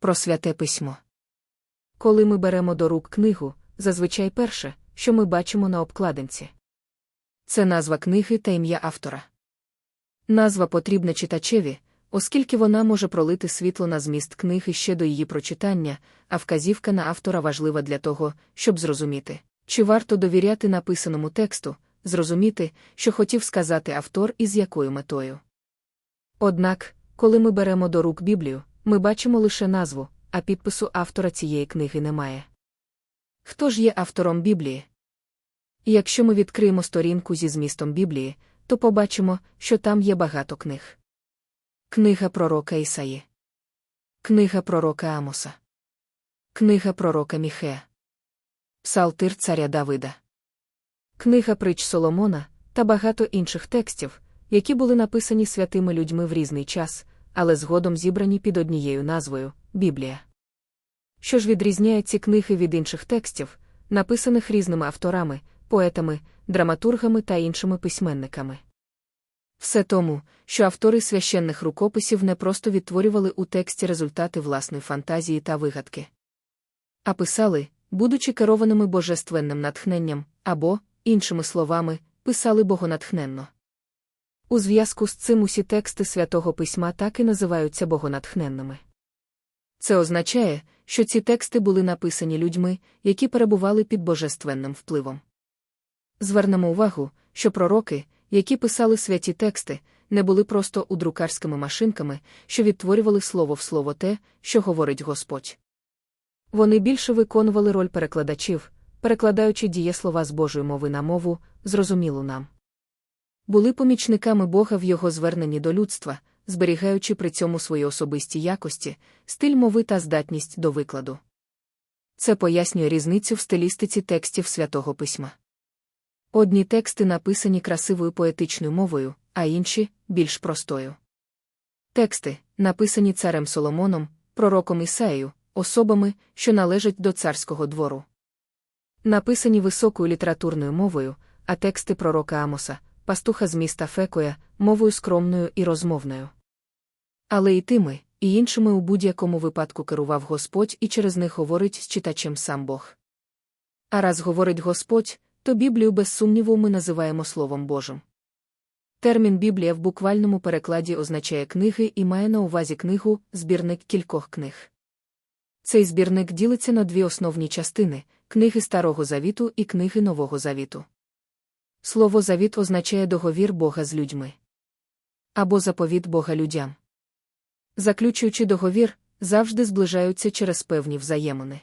Про святе письмо. Коли ми беремо до рук книгу, зазвичай перше, що ми бачимо на обкладинці. Це назва книги та ім'я автора. Назва потрібна читачеві, оскільки вона може пролити світло на зміст книги ще до її прочитання, а вказівка на автора важлива для того, щоб зрозуміти, чи варто довіряти написаному тексту, зрозуміти, що хотів сказати автор і з якою метою. Однак, коли ми беремо до рук Біблію, ми бачимо лише назву, а підпису автора цієї книги немає. Хто ж є автором Біблії? Якщо ми відкриємо сторінку зі змістом Біблії, то побачимо, що там є багато книг. Книга пророка Ісаї, Книга пророка Амоса, Книга пророка Міхея, Псалтир царя Давида, Книга притч Соломона та багато інших текстів, які були написані святими людьми в різний час, але згодом зібрані під однією назвою Біблія. Що ж відрізняє ці книги від інших текстів, написаних різними авторами, поетами, драматургами та іншими письменниками? Все тому, що автори священних рукописів не просто відтворювали у тексті результати власної фантазії та вигадки, а писали, будучи керованими божественним натхненням, або, іншими словами, писали богонатхненно. У зв'язку з цим усі тексти святого письма так і називаються богонатхненними. Це означає, що ці тексти були написані людьми, які перебували під божественним впливом. Звернемо увагу, що пророки, які писали святі тексти, не були просто у друкарськими машинками, що відтворювали слово в слово те, що говорить Господь. Вони більше виконували роль перекладачів, перекладаючи дієслова з Божої мови на мову, зрозумілу нам. Були помічниками Бога в його зверненні до людства, зберігаючи при цьому свої особисті якості, стиль мови та здатність до викладу. Це пояснює різницю в стилістиці текстів святого письма. Одні тексти написані красивою поетичною мовою, а інші більш простою. Тексти, написані царем Соломоном, пророком Ісаєю, особами, що належать до царського двору. Написані високою літературною мовою, а тексти пророка Амоса, пастуха з міста Фекоя, мовою скромною і розмовною. Але і тими, і іншими у будь-якому випадку керував Господь і через них говорить з читачем сам Бог. А раз говорить Господь, то Біблію без сумніву ми називаємо Словом Божим. Термін Біблія в буквальному перекладі означає книги і має на увазі книгу збірник кількох книг. Цей збірник ділиться на дві основні частини книги Старого Завіту і книги Нового Завіту. Слово завіт означає договір Бога з людьми або заповіт Бога людям. Заключуючи договір, завжди зближаються через певні взаємини.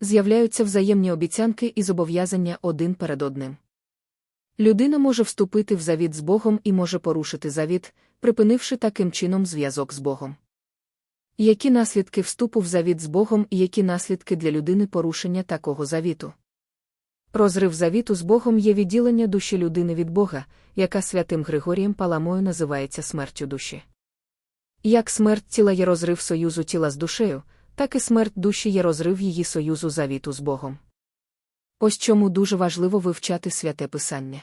З'являються взаємні обіцянки і зобов'язання один перед одним. Людина може вступити в завіт з Богом і може порушити завіт, припинивши таким чином зв'язок з Богом. Які наслідки вступу в завіт з Богом і які наслідки для людини порушення такого завіту? Розрив завіту з Богом є відділення душі людини від Бога, яка святим Григорієм Паламою називається смертю душі. Як смерть тіла є розрив союзу тіла з душею, так і смерть душі є розрив її союзу завіту з Богом. Ось чому дуже важливо вивчати святе Писання.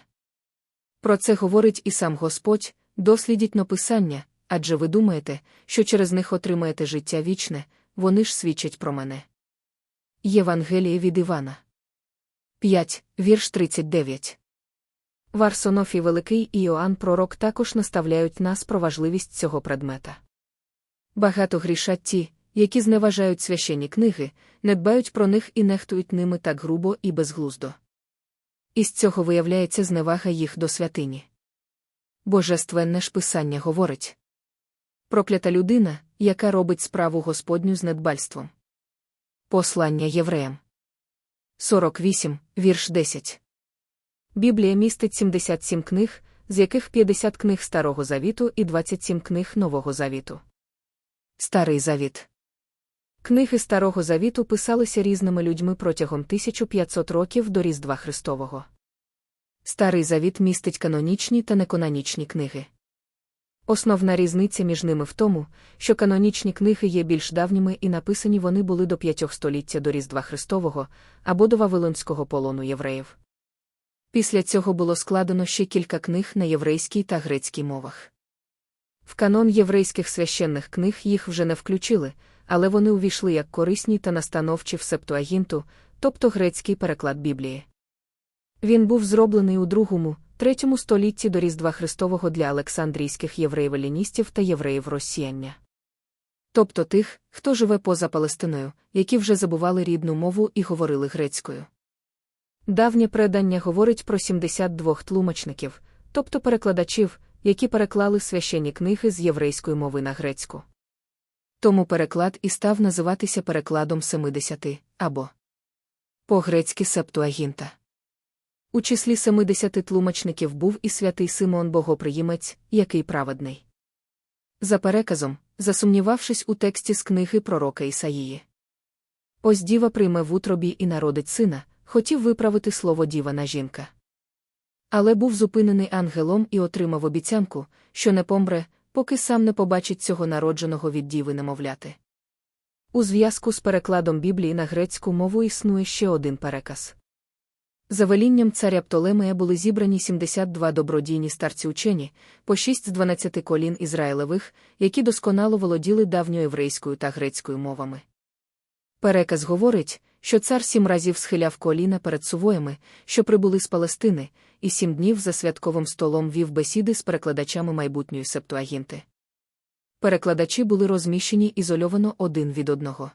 Про це говорить і сам Господь, дослідіть но Писання, адже ви думаєте, що через них отримаєте життя вічне, вони ж свідчать про мене. Євангеліє від Івана 5, вірш 39. Варсонофій Великий і Іоанн Пророк також наставляють нас про важливість цього предмета. Багато грішать ті, які зневажають священні книги, не дбають про них і нехтують ними так грубо і безглуздо. Із цього виявляється зневага їх до святині. Божественне ж писання говорить проклята людина, яка робить справу Господню з недбальством. Послання євреям 48, вірш 10. Біблія містить 77 книг, з яких 50 книг Старого Завіту і 27 книг Нового Завіту. Старий Завіт. Книги Старого Завіту писалися різними людьми протягом 1500 років до Різдва Христового. Старий Завіт містить канонічні та неканонічні книги. Основна різниця між ними в тому, що канонічні книги є більш давніми і написані вони були до п'ятьох століття до Різдва Христового або до Вавилонського полону євреїв. Після цього було складено ще кілька книг на єврейській та грецькій мовах. В канон єврейських священних книг їх вже не включили, але вони увійшли як корисні та настановчі в септуагінту, тобто грецький переклад Біблії. Він був зроблений у другому, третьому столітті до Різдва Христового для Олександрійських євреїв-еліністів та євреїв росіяння. Тобто тих, хто живе поза Палестиною, які вже забували рідну мову і говорили грецькою. Давнє предання говорить про 72 тлумачників, тобто перекладачів, які переклали священні книги з єврейської мови на грецьку. Тому переклад і став називатися перекладом 70 або по-грецьки Септуагінта. У числі 70 тлумачників був і святий Симон Богоприємець, який праведний. За переказом, засумнівавшись у тексті з книги пророка Ісаїї. Ось діва прийме в утробі і народить сина, хотів виправити слово діва на жінка. Але був зупинений ангелом і отримав обіцянку, що не помре, поки сам не побачить цього народженого від діви немовляти. У зв'язку з перекладом Біблії на грецьку мову існує ще один переказ. За велінням царя Птолемея були зібрані 72 добродійні старці учені, по 6 з 12 колін Ізраїлевих, які досконало володіли давньоєврейською та грецькою мовами. Переказ говорить, що цар сім разів схиляв коліна перед сувоями, що прибули з Палестини, і сім днів за святковим столом вів бесіди з перекладачами майбутньої септуагінти. Перекладачі були розміщені ізольовано один від одного.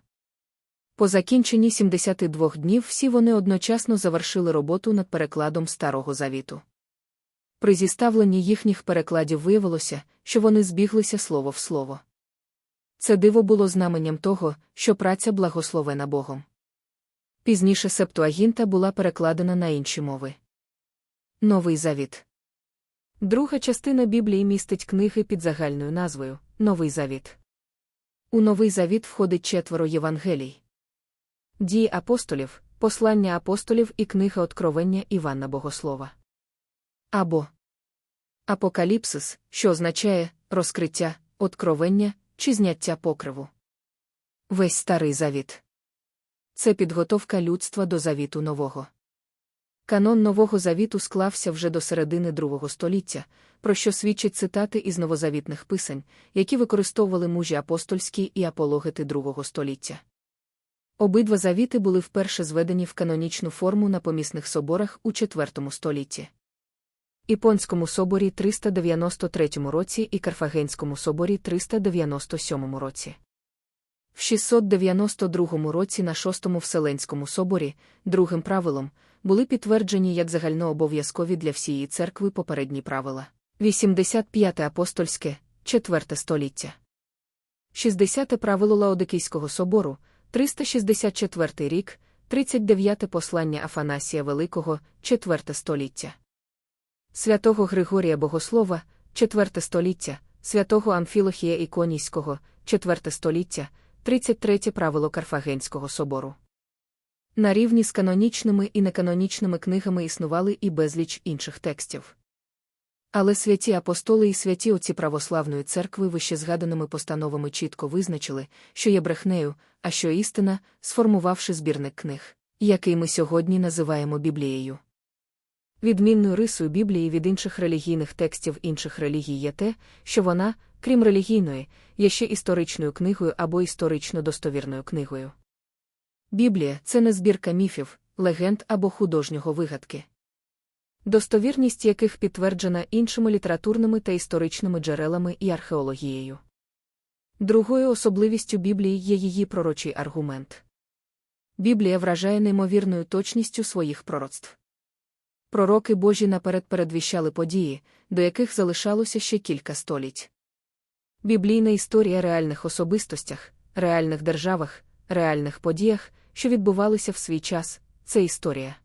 По закінченні 72 днів всі вони одночасно завершили роботу над перекладом Старого Завіту. При зіставленні їхніх перекладів виявилося, що вони збіглися слово в слово. Це диво було знаменням того, що праця благословена Богом. Пізніше Септуагінта була перекладена на інші мови. Новий Завіт. Друга частина Біблії містить книги під загальною назвою Новий Завіт. У Новий Завіт входить четверо Євангелій. Дії апостолів, послання апостолів і книга Откровення Івана Богослова. Або Апокаліпсис, що означає розкриття, откровення чи зняття покриву. Весь старий завіт. Це підготовка людства до завіту нового. Канон Нового Завіту склався вже до середини другого століття, про що свідчать цитати із новозавітних писань, які використовували мужі апостольські і апологети другого століття. Обидва завіти були вперше зведені в канонічну форму на помісних соборах у IV столітті. Іпонському соборі 393 році і Карфагенському соборі 397 році. В 692 році на Шостому Вселенському соборі, другим правилом, були підтверджені як загальнообов'язкові для всієї церкви попередні правила. 85 апостольське, 4 століття. 60 правило Лаодикійського собору, 364 рік, 39 послання Афанасія Великого, 4 століття. Святого Григорія Богослова, 4 століття, святого Амфілохія Іконійського, 4 століття, 33 правило Карфагенського собору. На рівні з канонічними і неканонічними книгами існували і безліч інших текстів. Але святі апостоли і святі отці православної церкви вище згаданими постановами чітко визначили, що є брехнею, а що істина, сформувавши збірник книг, який ми сьогодні називаємо Біблією. Відмінною рисою Біблії від інших релігійних текстів інших релігій є те, що вона, крім релігійної, є ще історичною книгою або історично достовірною книгою. Біблія це не збірка міфів, легенд або художнього вигадки. Достовірність яких підтверджена іншими літературними та історичними джерелами і археологією. Другою особливістю Біблії є її пророчий аргумент. Біблія вражає неймовірною точністю своїх пророцтв. Пророки Божі наперед передвіщали події, до яких залишалося ще кілька століть. Біблійна історія реальних особистостях, реальних державах, реальних подіях, що відбувалися в свій час, це історія.